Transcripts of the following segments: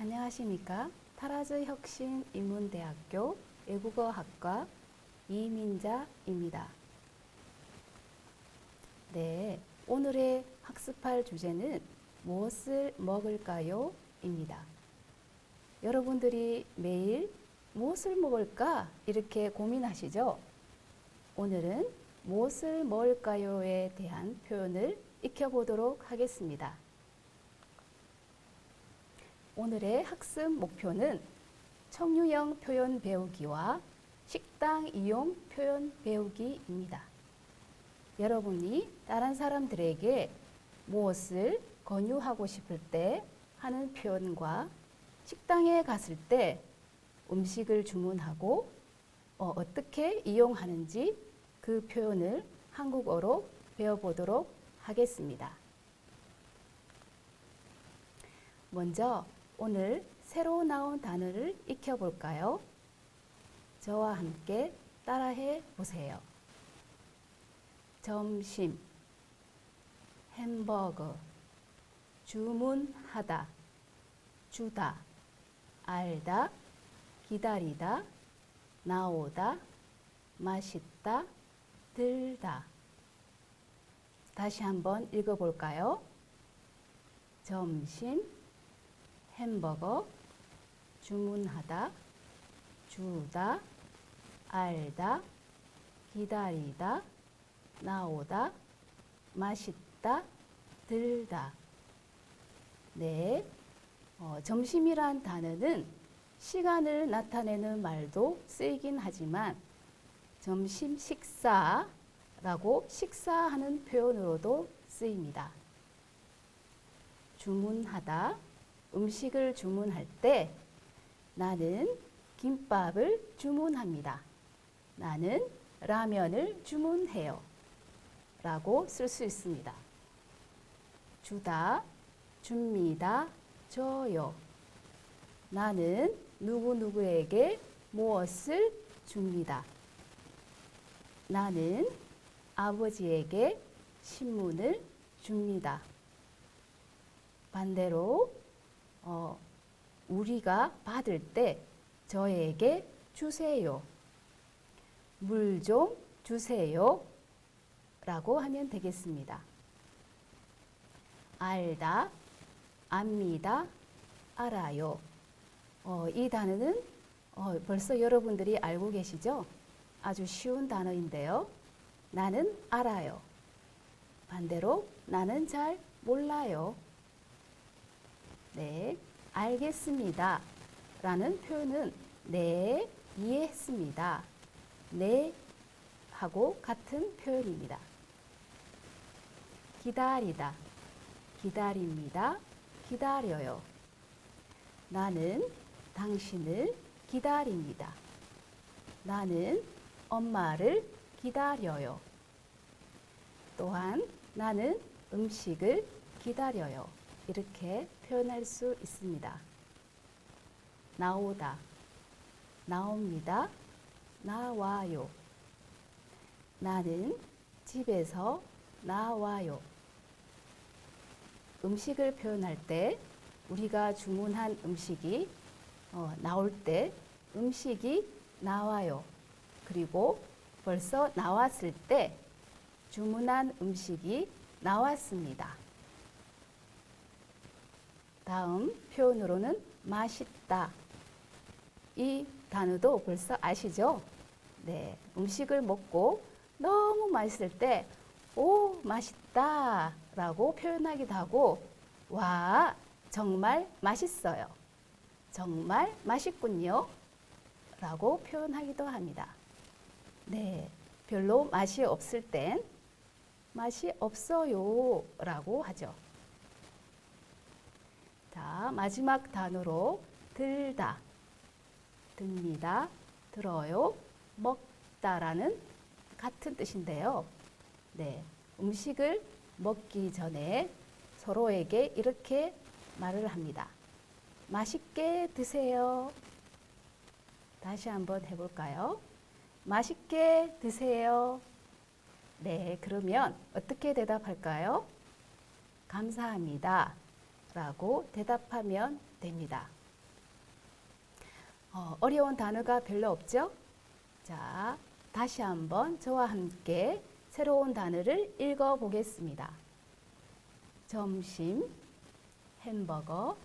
안녕하십니까. 타라즈 혁신 인문대학교 외국어학과 이민자입니다. 네, 오늘의 학습할 주제는 무엇을 먹을까요? 입니다. 여러분들이 매일 무엇을 먹을까? 이렇게 고민하시죠? 오늘은 무엇을 먹을까요에 대한 표현을 익혀보도록 하겠습니다. 오늘의 학습 목표는 청유형 표현 배우기와 식당 이용 표현 배우기입니다. 여러분이 다른 사람들에게 무엇을 권유하고 싶을 때 하는 표현과 식당에 갔을 때 음식을 주문하고 어, 어떻게 이용하는지 그 표현을 한국어로 배워보도록 하겠습니다. 먼저 오늘 새로 나온 단어를 익혀볼까요? 저와 함께 따라해 보세요. 점심, 햄버거, 주문하다, 주다, 알다, 기다리다, 나오다, 맛있다, 들다. 다시 한번 읽어볼까요? 점심, 햄버거, 주문하다, 주다, 알다, 기다리다, 나오다, 맛있다, 들다. 네. 어, 점심이란 단어는 시간을 나타내는 말도 쓰이긴 하지만 점심 식사라고 식사하는 표현으로도 쓰입니다. 주문하다, 음식을 주문할 때 나는 김밥을 주문합니다. 나는 라면을 주문해요. 라고 쓸 수 있습니다. 주다, 줍니다, 줘요. 나는 누구누구에게 무엇을 줍니다. 나는 아버지에게 신문을 줍니다. 반대로 어, 우리가 받을 때 저에게 주세요. 물 좀 주세요. 라고 하면 되겠습니다. 알다, 압니다, 알아요. 어, 이 단어는 어, 벌써 여러분들이 알고 계시죠? 아주 쉬운 단어인데요. 나는 알아요. 반대로 나는 잘 몰라요. 네, 알겠습니다. 라는 표현은 네, 이해했습니다. 네, 하고 같은 표현입니다. 기다리다, 기다립니다, 기다려요. 나는 당신을 기다립니다. 나는 엄마를 기다려요. 또한 나는 음식을 기다려요. 이렇게 표현할 수 있습니다. 나오다, 나옵니다, 나와요. 나는 집에서 나와요. 음식을 표현할 때 우리가 주문한 음식이 어, 나올 때 음식이 나와요. 그리고 벌써 나왔을 때 주문한 음식이 나왔습니다. 다음 표현으로는 맛있다. 이 단어도 벌써 아시죠? 네. 음식을 먹고 너무 맛있을 때, 오, 맛있다. 라고 표현하기도 하고, 와, 정말 맛있어요. 정말 맛있군요. 라고 표현하기도 합니다. 네. 별로 맛이 없을 땐 맛이 없어요. 라고 하죠. 자, 마지막 단어로 들다, 듭니다, 들어요, 먹다라는 같은 뜻인데요. 네, 음식을 먹기 전에 서로에게 이렇게 말을 합니다. 맛있게 드세요. 다시 한번 해볼까요? 맛있게 드세요. 네, 그러면 어떻게 대답할까요? 감사합니다. 라고 대답하면 됩니다. 어, 어려운 단어가 별로 없죠? 자, 다시 한번 저와 함께 새로운 단어를 읽어 보겠습니다. 점심, 햄버거,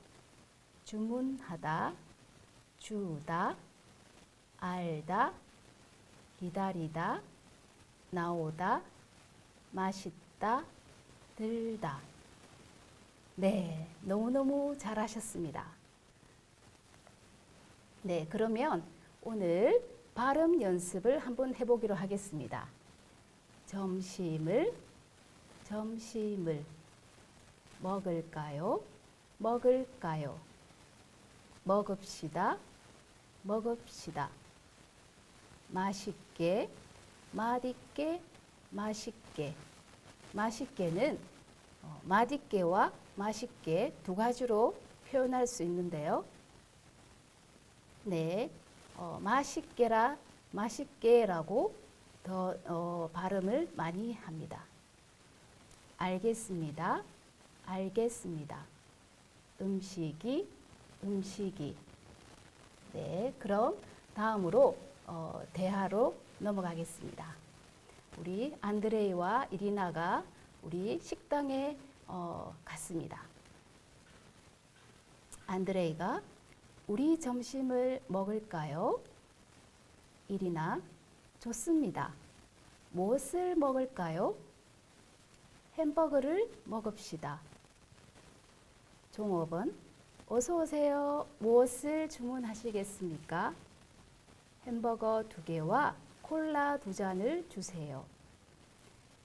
주문하다, 주다, 알다, 기다리다, 나오다, 맛있다, 들다. 네, 너무너무 잘하셨습니다. 네, 그러면 오늘 발음 연습을 한번 해보기로 하겠습니다. 점심을, 점심을 먹을까요? 먹을까요? 먹읍시다, 먹읍시다. 맛있게, 맛있게, 맛있게. 맛있게는 어, 맛있게와 맛있게 두 가지로 표현할 수 있는데요. 네, 어, 맛있게라 맛있게라고 더 어, 발음을 많이 합니다. 알겠습니다. 알겠습니다. 음식이 음식이 네, 그럼 다음으로 어, 대화로 넘어가겠습니다. 우리 안드레이와 이리나가 우리 식당에 어, 갔습니다. 안드레이가 우리 점심을 먹을까요? 이리나 좋습니다. 무엇을 먹을까요? 햄버거를 먹읍시다. 종업원 어서 오세요. 무엇을 주문하시겠습니까? 햄버거 두 개와 콜라 두 잔을 주세요.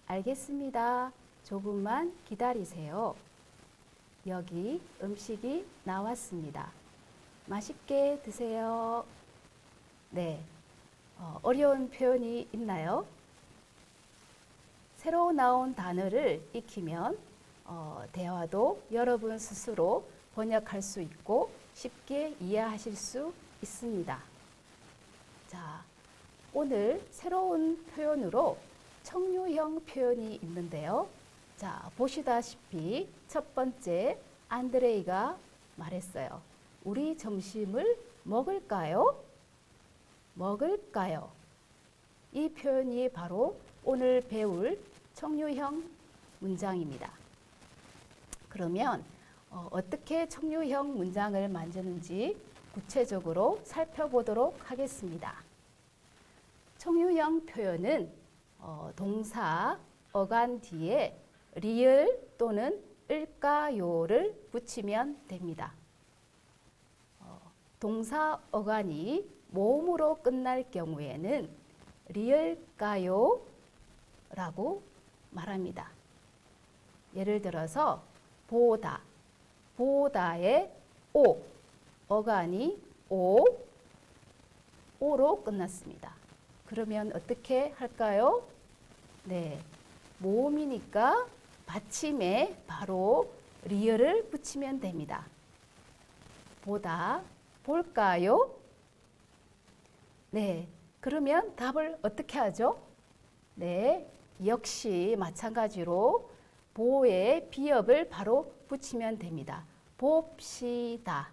알겠습니다. 조금만 기다리세요. 여기 음식이 나왔습니다. 맛있게 드세요. 네. 어, 어려운 표현이 있나요? 새로 나온 단어를 익히면 어, 대화도 여러분 스스로 번역할 수 있고 쉽게 이해하실 수 있습니다. 자, 오늘 새로운 표현으로 청유형 표현이 있는데요. 자, 보시다시피 첫 번째 안드레이가 말했어요. 우리 점심을 먹을까요? 먹을까요? 이 표현이 바로 오늘 배울 청유형 문장입니다. 그러면 어, 어떻게 청유형 문장을 만드는지 구체적으로 살펴보도록 하겠습니다. 청유형 표현은 어, 동사 어간 뒤에 리을 또는 을까요를 붙이면 됩니다. 어, 동사 어간이 모음으로 끝날 경우에는 리을까요? 라고 말합니다. 예를 들어서 보다, 보다의 오, 어간이 오, 오로 끝났습니다. 그러면 어떻게 할까요? 네, 모음이니까 받침에 바로 리을을 붙이면 됩니다. 보다, 볼까요? 네, 그러면 답을 어떻게 하죠? 네, 역시 마찬가지로 보에 비읍을 바로 붙이면 됩니다. 봅시다.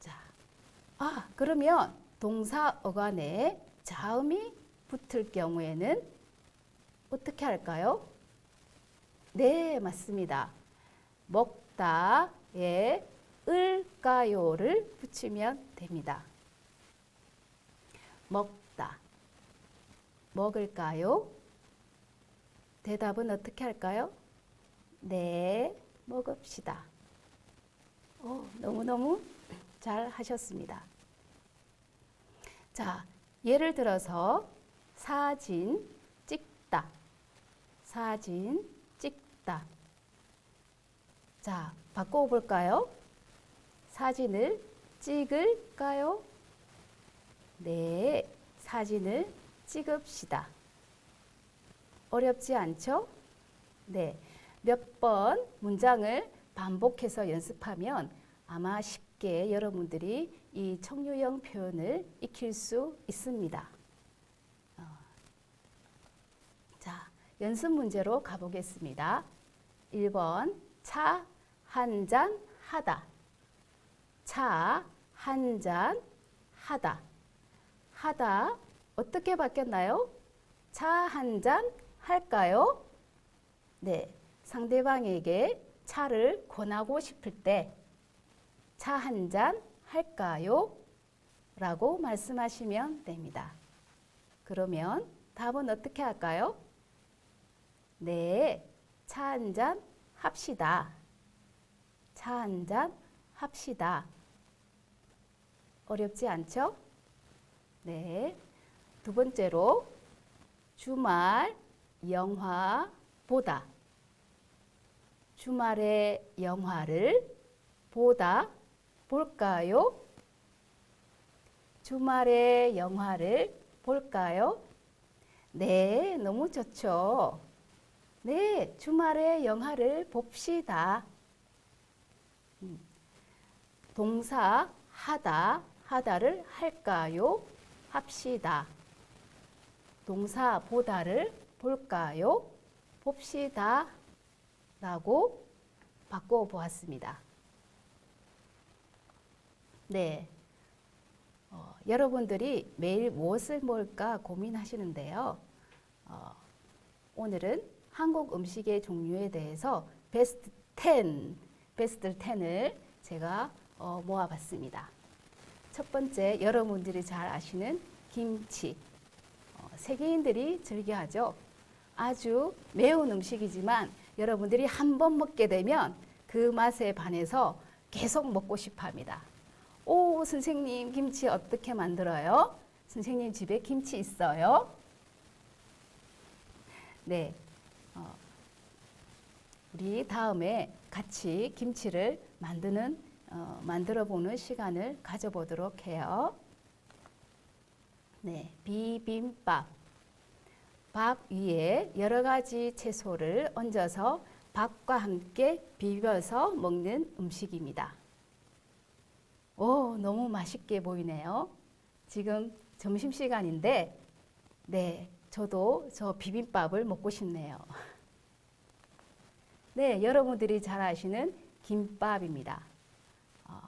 자, 아, 그러면 동사 어간에 자음이 붙을 경우에는 어떻게 할까요? 네, 맞습니다. 먹다에 을까요를 붙이면 됩니다. 먹다. 먹을까요? 대답은 어떻게 할까요? 네, 먹읍시다. 오, 너무너무 잘 하셨습니다. 자, 예를 들어서 사진 찍다. 사진 찍다. 자, 바꿔볼까요? 사진을 찍을까요? 네, 사진을 찍읍시다. 어렵지 않죠? 네, 몇 번 문장을 반복해서 연습하면 아마 쉽게 여러분들이 이 청유형 표현을 익힐 수 있습니다. 어. 자, 연습 문제로 가보겠습니다. 1번 차 한 잔 하다. 차 한 잔 하다. 하다 어떻게 바뀌었나요? 차 한 잔 할까요? 네. 상대방에게 차를 권하고 싶을 때 차 한 잔 할까요? 라고 말씀하시면 됩니다. 그러면 답은 어떻게 할까요? 네, 차 한 잔 합시다. 차 한 잔 합시다. 어렵지 않죠? 네. 두 번째로 주말 영화 보다. 주말에 영화를 보다 볼까요? 주말에 영화를 볼까요? 네, 너무 좋죠. 네, 주말에 영화를 봅시다. 음, 동사 하다, 하다를 할까요? 합시다. 동사 보다를 볼까요? 봅시다. 라고 바꿔 보았습니다. 네. 어, 여러분들이 매일 무엇을 먹을까 고민하시는데요. 어, 오늘은 한국 음식의 종류에 대해서 베스트 10, 베스트 10을 제가 어, 모아봤습니다. 첫 번째, 여러분들이 잘 아시는 김치. 어, 세계인들이 즐겨하죠. 아주 매운 음식이지만 여러분들이 한 번 먹게 되면 그 맛에 반해서 계속 먹고 싶어 합니다. 오, 선생님, 김치 어떻게 만들어요? 선생님 집에 김치 있어요? 네. 어, 우리 다음에 같이 김치를 만드는, 어, 만들어 보는 시간을 가져보도록 해요. 네. 비빔밥. 밥 위에 여러 가지 채소를 얹어서 밥과 함께 비벼서 먹는 음식입니다. 오, 너무 맛있게 보이네요. 지금 점심시간인데, 네, 저도 저 비빔밥을 먹고 싶네요. 네, 여러분들이 잘 아시는 김밥입니다. 어,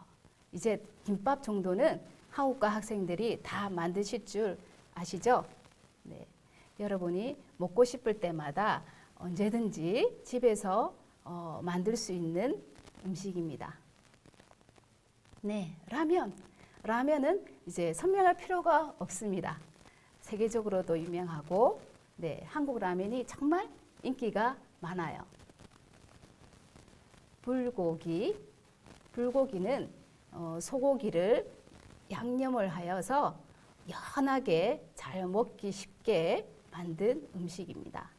이제 김밥 정도는 한국과 학생들이 다 만드실 줄 아시죠? 네, 여러분이 먹고 싶을 때마다 언제든지 집에서 어, 만들 수 있는 음식입니다. 네, 라면. 라면은 이제 설명할 필요가 없습니다. 세계적으로도 유명하고, 네, 한국 라면이 정말 인기가 많아요. 불고기. 불고기는 어, 소고기를 양념을 하여서 연하게 잘 먹기 쉽게 만든 음식입니다.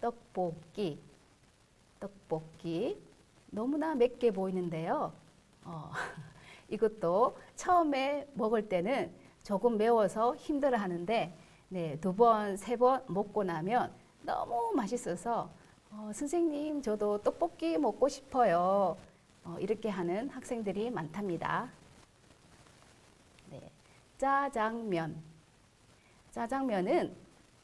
떡볶이. 떡볶이. 너무나 맵게 보이는데요. 어, 이것도 처음에 먹을 때는 조금 매워서 힘들어 하는데, 네, 두 번, 세 번 먹고 나면 너무 맛있어서, 어, 선생님, 저도 떡볶이 먹고 싶어요. 어, 이렇게 하는 학생들이 많답니다. 네, 짜장면. 짜장면은,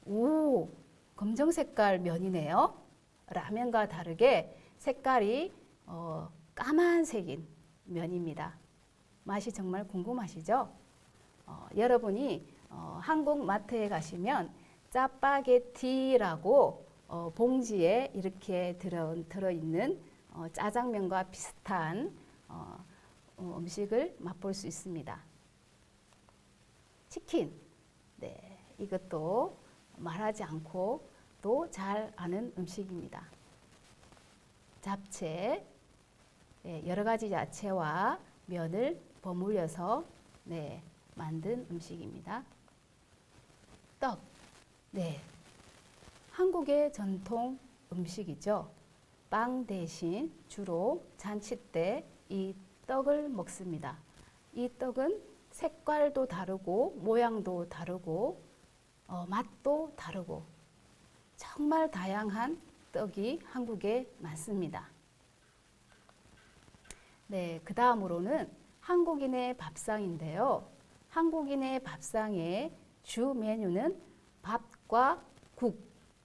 오, 검정 색깔 면이네요. 라면과 다르게 색깔이 어, 까만색인 면입니다. 맛이 정말 궁금하시죠? 어, 여러분이 어, 한국 마트에 가시면 짜파게티라고 어, 봉지에 이렇게 들어, 들어있는 어, 짜장면과 비슷한 어, 어, 음식을 맛볼 수 있습니다. 치킨, 네, 이것도 말하지 않고 또 잘 아는 음식입니다. 잡채, 네, 여러 가지 야채와 면을 버무려서 네, 만든 음식입니다. 떡, 네, 한국의 전통 음식이죠. 빵 대신 주로 잔치 때 이 떡을 먹습니다. 이 떡은 색깔도 다르고 모양도 다르고 어, 맛도 다르고 정말 다양한 떡이 한국에 많습니다. 네, 그 다음으로는 한국인의 밥상인데요. 한국인의 밥상의 주 메뉴는 밥과 국,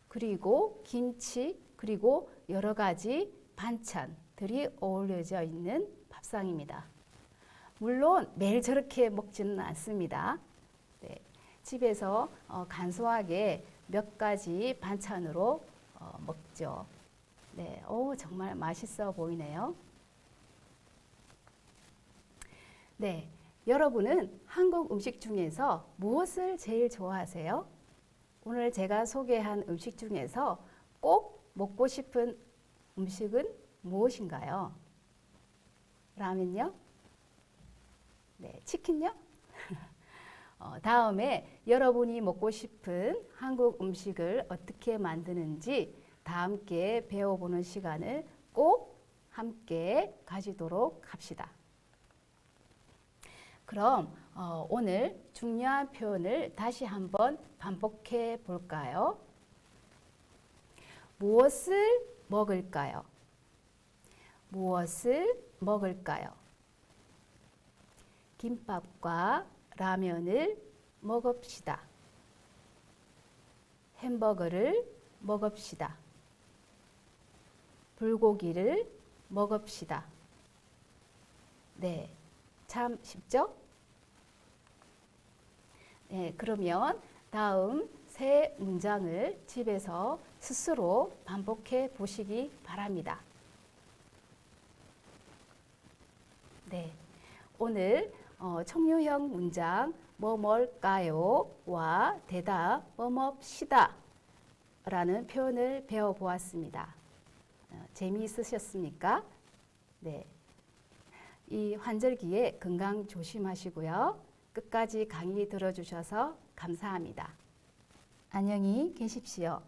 그리고 김치, 그리고 여러 가지 반찬들이 어울려져 있는 밥상입니다. 물론 매일 저렇게 먹지는 않습니다. 네, 집에서 어, 간소하게 몇 가지 반찬으로 어, 먹죠. 네, 오, 정말 맛있어 보이네요. 네, 여러분은 한국 음식 중에서 무엇을 제일 좋아하세요? 오늘 제가 소개한 음식 중에서 꼭 먹고 싶은 음식은 무엇인가요? 라면요? 네, 치킨요? 어, 다음에 여러분이 먹고 싶은 한국 음식을 어떻게 만드는지 다 함께 배워보는 시간을 꼭 함께 가지도록 합시다. 그럼 어, 오늘 중요한 표현을 다시 한번 반복해 볼까요? 무엇을 먹을까요? 무엇을 먹을까요? 김밥과 라면을 먹읍시다. 햄버거를 먹읍시다. 불고기를 먹읍시다. 네, 참 쉽죠? 네, 그러면 다음 세 문장을 집에서 스스로 반복해 보시기 바랍니다. 네, 오늘 어, 청유형 문장 뭐 뭘까요?와 대답 뭐 뭡시다 라는 표현을 배워보았습니다. 어, 재미있으셨습니까? 네. 이 환절기에 건강 조심하시고요. 끝까지 강의 들어주셔서 감사합니다. 안녕히 계십시오.